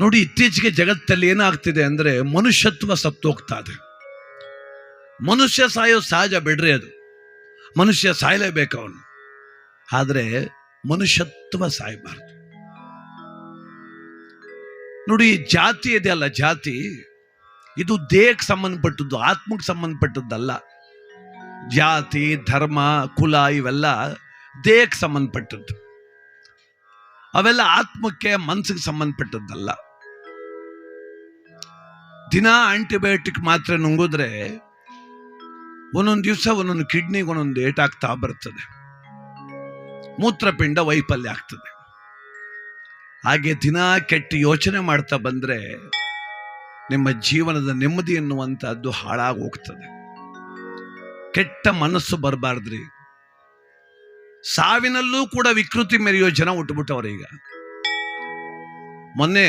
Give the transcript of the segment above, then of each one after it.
ನೋಡಿ, ಇತ್ತೀಚೆಗೆ ಜಗತ್ತಲ್ಲಿ ಏನಾಗ್ತಿದೆ ಅಂದ್ರೆ ಮನುಷ್ಯತ್ವ ಸತ್ತೋಗ್ತಾ ಇದೆ. ಮನುಷ್ಯ ಸಾಯೋ ಸಹಜ ಬಿಡ್ರಿ ಅದು. ಮನುಷ್ಯ ಸಾಯಲೇಬೇಕು ಅವನು. ಆದರೆ ಮನುಷ್ಯತ್ವ ಸಾಯಬಾರ್ದು. ನೋಡಿ, ಜಾತಿ ಇದೆಯಲ್ಲ ಜಾತಿ. ಇದು ದೇಹಕ್ಕೆ ಸಂಬಂಧಪಟ್ಟದ್ದು, ಆತ್ಮಕ್ಕೆ ಸಂಬಂಧಪಟ್ಟದ್ದಲ್ಲ. ಜಾತಿ, ಧರ್ಮ, ಕುಲ ಇವೆಲ್ಲ ದೇಹಕ್ಕೆ ಸಂಬಂಧಪಟ್ಟದ್ದು. ಅವೆಲ್ಲ ಆತ್ಮಕ್ಕೆ, ಮನಸ್ಸಿಗೆ ಸಂಬಂಧಪಟ್ಟದ್ದಲ್ಲ. ದಿನ ಆಂಟಿಬಯೋಟಿಕ್ ಮಾತ್ರೆ ನುಂಗಿದ್ರೆ ಒಂದೊಂದು ದಿವಸ ಒಂದೊಂದು ಕಿಡ್ನಿಗೆ ಒಂದೊಂದು ಏಟಾಗ್ತಾ ಬರ್ತದೆ. ಮೂತ್ರಪಿಂಡ ವೈಫಲ್ಯ ಆಗ್ತದೆ. ಹಾಗೆ ದಿನ ಕೆಟ್ಟ ಯೋಚನೆ ಮಾಡ್ತಾ ಬಂದ್ರೆ ನಿಮ್ಮ ಜೀವನದ ನೆಮ್ಮದಿ ಎನ್ನುವಂಥದ್ದು ಹಾಳಾಗಿ ಹೋಗ್ತದೆ. ಕೆಟ್ಟ ಮನಸ್ಸು ಬರಬಾರ್ದ್ರಿ. ಸಾವಿನಲ್ಲೂ ಕೂಡ ವಿಕೃತಿ ಮೆರೆಯೋ ಜನ ಹುಟ್ಟುಬಿಟ್ಟವ್ರೆ ಈಗ. ಮೊನ್ನೆ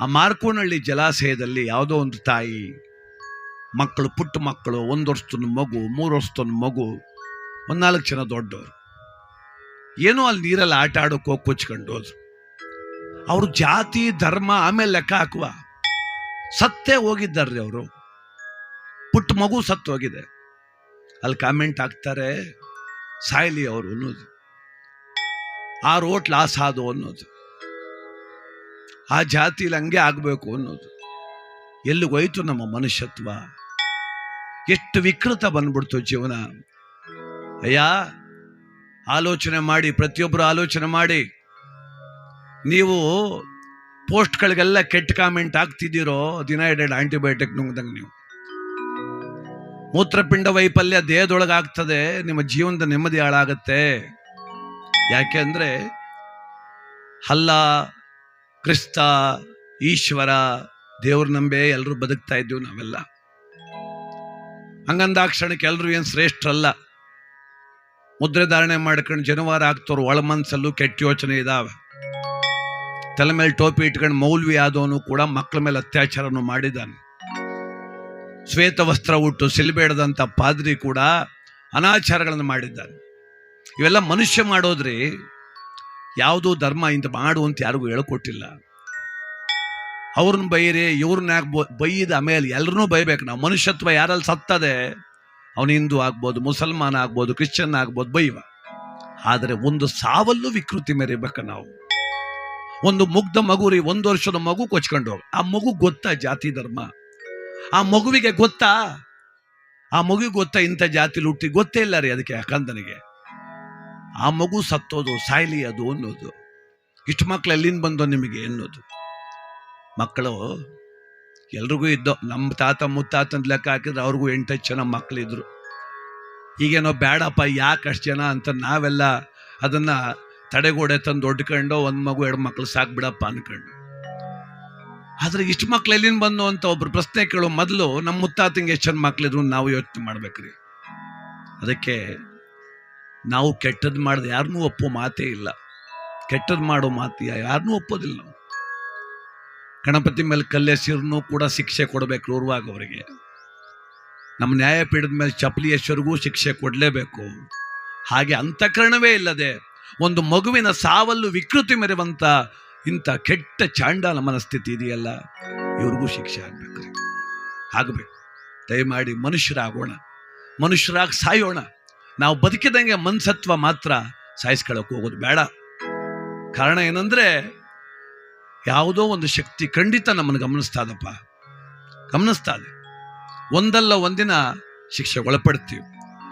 ಆ ಮಾರ್ಕೋನಹಳ್ಳಿ ಜಲಾಶಯದಲ್ಲಿ ಯಾವುದೋ ಒಂದು ತಾಯಿ, ಮಕ್ಕಳು, ಪುಟ್ಟ ಮಕ್ಕಳು, ಒಂದು ವರ್ಷದ ಮಗು, ಮೂರು ವರ್ಷದ ಮಗು, ಒಂದು ನಾಲ್ಕು ಜನ ದೊಡ್ಡವರು. ಏನೋ ಅಲ್ಲಿ ನೀರಲ್ಲಿ ಆಟ ಆಡೋಕೆ ಕೊಚ್ಕೊಂಡು ಹೋದ್ರು. ಅವರು ಜಾತಿ, ಧರ್ಮ, ಆಮೇಲೆ ಲೆಕ್ಕ ಹಾಕುವ. ಸತ್ತೇ ಹೋಗಿದ್ದಾರ್ರಿ ಅವರು. ಪುಟ್ಟ ಮಗು ಸತ್ತು ಹೋಗಿದೆ. ಅಲ್ಲಿ ಕಾಮೆಂಟ್ ಹಾಕ್ತಾರೆ, ಸಾಯ್ಲಿ ಅವರು ಅನ್ನೋದು. ಆ ರೋಟ್ ಲಾಸ್ ಆದು ಅನ್ನೋದು. ಆ ಜಾತಿಲಿ ಹಂಗೆ ಆಗಬೇಕು ಅನ್ನೋದು. ಎಲ್ಲಿಗೋಯ್ತು ನಮ್ಮ ಮನುಷ್ಯತ್ವ? ಎಷ್ಟು ವಿಕೃತ ಬಂದ್ಬಿಡ್ತು ಜೀವನ. ಅಯ್ಯ, ಆಲೋಚನೆ ಮಾಡಿ ಪ್ರತಿಯೊಬ್ಬರು ಆಲೋಚನೆ ಮಾಡಿ. ನೀವು ಪೋಸ್ಟ್ಗಳಿಗೆಲ್ಲ ಕೆಟ್ಟ ಕಾಮೆಂಟ್ ಆಗ್ತಿದ್ದೀರೋ ದಿನ ಎರಡೆರಡು ಆಂಟಿಬಯೋಟಿಕ್ ನುಂಗ್ದಂಗೆ ನೀವು. ಮೂತ್ರಪಿಂಡ ವೈಫಲ್ಯ ದೇಹದೊಳಗಾಗ್ತದೆ ನಿಮ್ಮ ಜೀವನದ ನೆಮ್ಮದಿ ಹಾಳಾಗತ್ತೆ. ಯಾಕೆ ಅಂದ್ರೆ, ಹಲ್ಲ ಕ್ರಿಸ್ತ, ಈಶ್ವರ, ದೇವ್ರ ನಂಬೆ ಎಲ್ಲರೂ ಬದುಕ್ತಾ ಇದ್ದೀವಿ ನಾವೆಲ್ಲ. ಹಂಗಂದಾಕ್ಷಣಕ್ಕೆ ಎಲ್ಲರೂ ಏನು ಶ್ರೇಷ್ಠರಲ್ಲ. ಮುದ್ರೆ ಧಾರಣೆ ಮಾಡ್ಕೊಂಡು ಜನವಾರ ಆಗ್ತವ್ರು, ಒಳ ಮನ್ಸಲ್ಲೂ ಕೆಟ್ಟ ಯೋಚನೆ ಇದಾವೆ. ತಲೆ ಮೇಲೆ ಟೋಪಿ ಇಟ್ಕೊಂಡು ಮೌಲ್ವಿ ಆದವನು ಕೂಡ ಮಕ್ಕಳ ಮೇಲೆ ಅತ್ಯಾಚಾರನು ಮಾಡಿದ್ದಾನೆ. ಶ್ವೇತ ವಸ್ತ್ರ ಉಟ್ಟು ಸಿಲಿಬೇಡದಂಥ ಪಾದ್ರಿ ಕೂಡ ಅನಾಚಾರಗಳನ್ನು ಮಾಡಿದ್ದಾನೆ. ಇವೆಲ್ಲ ಮನುಷ್ಯ ಮಾಡೋದ್ರಿ ಯಾವುದೋ ಧರ್ಮ ಇಂತ ಮಾಡು ಅಂತ ಯಾರಿಗೂ ಹೇಳ್ಕೊಟ್ಟಿಲ್ಲ. ಅವ್ರನ್ನ ಬೈರಿ, ಇವ್ರನ್ನ ಯಾಕೆ ಬೈದ ಆಮೇಲೆ ಎಲ್ಲರನ್ನೂ ಬೈಬೇಕು. ನಾವು ಮನುಷ್ಯತ್ವ ಯಾರಲ್ಲಿ ಸತ್ತದೆ, ಅವನು ಹಿಂದೂ ಆಗ್ಬೋದು, ಮುಸಲ್ಮಾನ ಆಗ್ಬೋದು, ಕ್ರಿಶ್ಚಿಯನ್ ಆಗ್ಬೋದು, ಬೈವ. ಆದರೆ ಒಂದು ಸಾವಲ್ಲೂ ವಿಕೃತಿ ಮೆರಿಬೇಕು ನಾವು. ಒಂದು ಮುಗ್ಧ ಮಗು ರೀ, ಒಂದು ವರ್ಷದ ಮಗು ಕೊಚ್ಕೊಂಡು ಹೋಗ. ಆ ಮಗು ಗೊತ್ತಾ ಜಾತಿ ಧರ್ಮ? ಆ ಮಗುವಿಗೆ ಗೊತ್ತಾ? ಆ ಮಗುವಿಗೆ ಗೊತ್ತಾ ಇಂಥ ಜಾತಿಲಿ ಹುಟ್ಟಿ ಗೊತ್ತೇ ಇಲ್ಲ ರೀ ಅದಕ್ಕೆ ಕಂದನಿಗೆ ಆ ಮಗು ಸತ್ತೋದು, ಸಾಯ್ಲಿ ಅದು ಅನ್ನೋದು. ಇಷ್ಟು ಮಕ್ಕಳು ಎಲ್ಲಿಂದ ಬಂದೋ ನಿಮಗೆ ಅನ್ನೋದು. ಮಕ್ಕಳು, ಎಲ್ರಿಗೂ ಇದ್ದೋ, ನಮ್ಮ ತಾತ ಮುತ್ತಾತನ ಲೆಕ್ಕ ಹಾಕಿದ್ರೆ ಅವ್ರಿಗೂ ಎಂಟು ಜನ ಮಕ್ಕಳಿದ್ರು ಈಗೇನೋ ಬೇಡಪ್ಪ ಯಾಕೆ ಅಷ್ಟು ಜನ ಅಂತ ನಾವೆಲ್ಲ ಅದನ್ನ ತಡೆಗೋಡೆ ತಂದು ಒಡ್ಕೊಂಡು ಒಂದು ಮಗು, ಎರಡು ಮಕ್ಳು ಸಾಕ್ಬಿಡಪ್ಪ ಅನ್ಕೊಂಡು. ಆದರೆ ಇಷ್ಟು ಮಕ್ಳು ಎಲ್ಲಿಂದ ಬಂದು ಅಂತ ಒಬ್ರು ಪ್ರಶ್ನೆ ಕೇಳೋ ಮೊದಲು ನಮ್ಮ ಮುತ್ತಾತಂಗೆ ಎಷ್ಟು ಜನ ಮಕ್ಳಿದ್ರು ನಾವು ಯೋಚನೆ ಮಾಡ್ಬೇಕ್ರಿ. ಅದಕ್ಕೆ ನಾವು ಕೆಟ್ಟದ್ದು ಮಾಡಿದ ಯಾರನ್ನೂ ಒಪ್ಪೋ ಮಾತೇ ಇಲ್ಲ. ಕೆಟ್ಟದ್ದು ಮಾಡೋ ಮಾತು ಯಾರನ್ನೂ ಒಪ್ಪೋದಿಲ್ಲ ನಾವು. ಗಣಪತಿ ಮೇಲೆ ಕಲ್ಲೆಸಿರ್ನು ಕೂಡ ಶಿಕ್ಷೆ ಕೊಡಬೇಕು ಕ್ರೂರವಾಗಿ ಅವರಿಗೆ. ನಮ್ಮ ನ್ಯಾಯಪೀಠದ ಮೇಲೆ ಚಪ್ಪಲಿಯೇಶ್ವರಿಗೂ ಶಿಕ್ಷೆ ಕೊಡಲೇಬೇಕು. ಹಾಗೆ ಅಂತಃಕರಣವೇ ಇಲ್ಲದೆ ಒಂದು ಮಗುವಿನ ಸಾವಲ್ಲು ವಿಕೃತಿ ಮೆರೆವಂಥ ಇಂಥ ಕೆಟ್ಟ ಚಾಂಡಾಲ ಮನಸ್ಥಿತಿ ಇದೆಯಲ್ಲ, ಇವ್ರಿಗೂ ಶಿಕ್ಷೆ ಆಗ್ಬೇಕು. ಆಗಬೇಕು. ದಯಮಾಡಿ ಮನುಷ್ಯರಾಗೋಣ. ಮನುಷ್ಯರಾಗಿ ಸಾಯೋಣ. ನಾವು ಬದುಕಿದಂಗೆ ಮನ್ಸತ್ವ ಮಾತ್ರ ಸಾಯಿಸ್ಕೊಳ್ಳೋಕೆ ಹೋಗೋದು ಬೇಡ. ಕಾರಣ ಏನಂದ್ರೆ, ಯಾವುದೋ ಒಂದು ಶಕ್ತಿ ಖಂಡಿತ ನಮ್ಮನ್ನು ಗಮನಿಸ್ತಾದಪ್ಪ ಗಮನಿಸ್ತಾದೆ ಒಂದಲ್ಲ ಒಂದಿನ ಶಿಕ್ಷೆ ಒಳಪಡ್ತೀವಿ.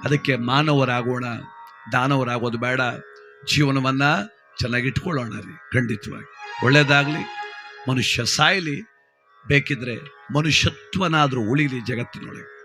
ಅದಕ್ಕೆ ಮಾನವರಾಗೋಣ, ದಾನವರಾಗೋದು ಬೇಡ. ಜೀವನವನ್ನ ಚೆನ್ನಾಗಿಟ್ಕೊಳ್ಳೋಣ ರೀ, ಖಂಡಿತವಾಗಿ. ಒಳ್ಳೇದಾಗಲಿ, ಮನುಷ್ಯ ಸಾಯಲಿ, ಬೇಕಿದ್ರೆ ಮನುಷ್ಯತ್ವನಾದರೂ ಉಳಿಲಿ ಜಗತ್ತಿನೊಳಗೆ.